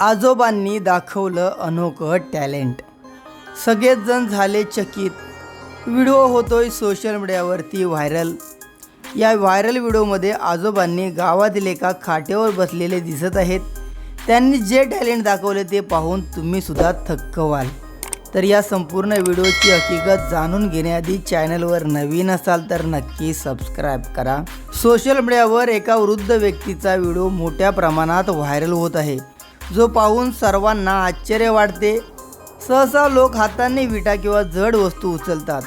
आजोबांनी दाखवलं अनोखं टॅलेंट. सगळेच जण झाले चकित. व्हिडिओ होतोय सोशल मीडियावरती व्हायरल. या व्हायरल व्हिडिओमध्ये आजोबांनी गावातील एका खाटेवर बसलेले दिसत आहेत. त्यांनी जे टॅलेंट दाखवले ते पाहून तुम्ही सुद्धा थक्क व्हाल. तर या संपूर्ण व्हिडिओची हकीकत जाणून घेण्याआधी चॅनलवर नवीन असाल तर नक्की सबस्क्राईब करा. सोशल मीडियावर एका वृद्ध व्यक्तीचा व्हिडिओ मोठ्या प्रमाणात व्हायरल होत आहे. जो पाहून सर्वांना आश्चर्य वाटते. सहसा लोक हाताने विटा किंवा जड वस्तू उचलतात.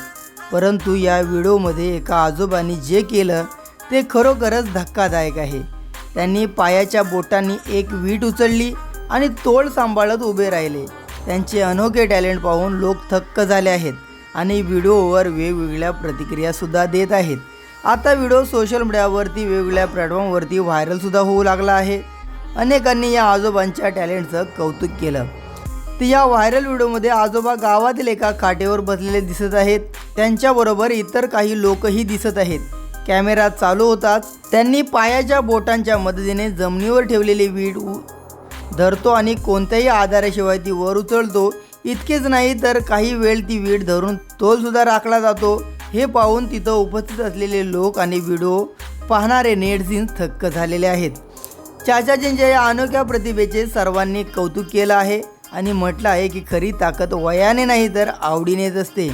परंतु या व्हिडिओमध्ये एका आजोबांनी जे केलं ते खरोखरच धक्कादायक आहे. त्यांनी पायाच्या बोटांनी एक वीट उचलली आणि तोड सांभाळत उभे राहिले. त्यांचे अनोखे टॅलेंट पाहून लोक थक्क झाले आहेत आणि व्हिडिओवर वेगवेगळ्या प्रतिक्रियासुद्धा देत आहेत. आता व्हिडिओ सोशल मीडियावरती वेगवेगळ्या प्लॅटफॉर्मवरती व्हायरलसुद्धा होऊ लागला आहे. अनेकांनी या आजोबांच्या टॅलेंटचं कौतुक केलं. तर या व्हायरल व्हिडिओमध्ये आजोबा गावातील एका खाटेवर बसलेले दिसत आहेत. त्यांच्याबरोबर इतर काही लोकही दिसत आहेत. कॅमेरा चालू होताच त्यांनी पायाच्या बोटांच्या मदतीने जमिनीवर ठेवलेली वीट उ- धरतो आणि कोणत्याही आधाराशिवाय ती वर उचलतो. इतकेच नाही तर काही वेळ ती वीट धरून तोलसुद्धा राखला जातो. हे पाहून तिथं उपस्थित असलेले लोक आणि व्हिडिओ पाहणारे नेटझिन्स थक्क झालेले आहेत. चाचाजींच्या या अनोख्या प्रतिभेचे सर्वांनी कौतुक केलं आहे आणि म्हटलं आहे की खरी ताकद वयाने नाही तर आवडीनेच असते.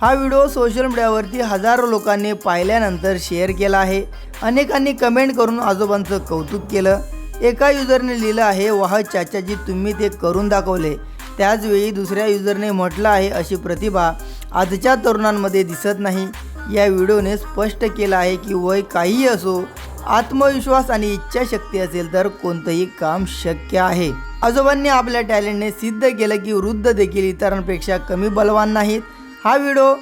हा व्हिडिओ सोशल मीडियावरती हजारो लोकांनी पाहिल्यानंतर शेअर केला आहे. अनेकांनी कमेंट करून आजोबांचं कौतुक केलं. एका युजरने लिहिलं आहे वाह चाचाजी तुम्ही ते करून दाखवले. त्याचवेळी दुसऱ्या युजरने म्हटलं आहे अशी प्रतिभा आजच्या तरुणांमध्ये दिसत नाही. या व्हिडिओने स्पष्ट केलं आहे की वय काहीही असो आत्मविश्वास आणि इच्छाशक्ती असेल तर कोणतंही काम शक्य आहे. आजोबांनी आपल्या टॅलेंटने सिद्ध केलं की वृद्ध देखील इतरांपेक्षा कमी बलवान नाहीत. हा व्हिडिओ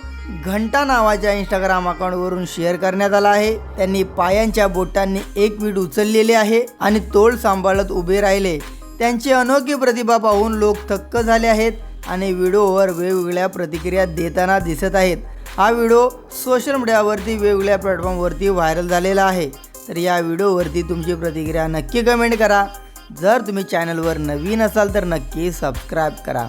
घंटा नावाच्या इंस्टाग्राम अकाउंटवरून शेअर करण्यात आला आहे. त्यांनी पायांच्या बोटांनी एक वीट उचललेले आहे आणि तोल सांभाळत उभे राहिले. त्यांची अनोखी प्रतिभा पाहून लोक थक्क झाले आहेत आणि व्हिडिओवर वेगवेगळ्या प्रतिक्रिया देताना दिसत आहेत. हा व्हिडिओ सोशल मीडियावरती वेगवेगळ्या प्लॅटफॉर्मवरती व्हायरल झालेला आहे. तर या व्हिडिओवरती तुमची प्रतिक्रिया नक्की कमेंट करा. जर तुम्ही चॅनलवर नवीन असाल तर नक्की सबस्क्राईब करा.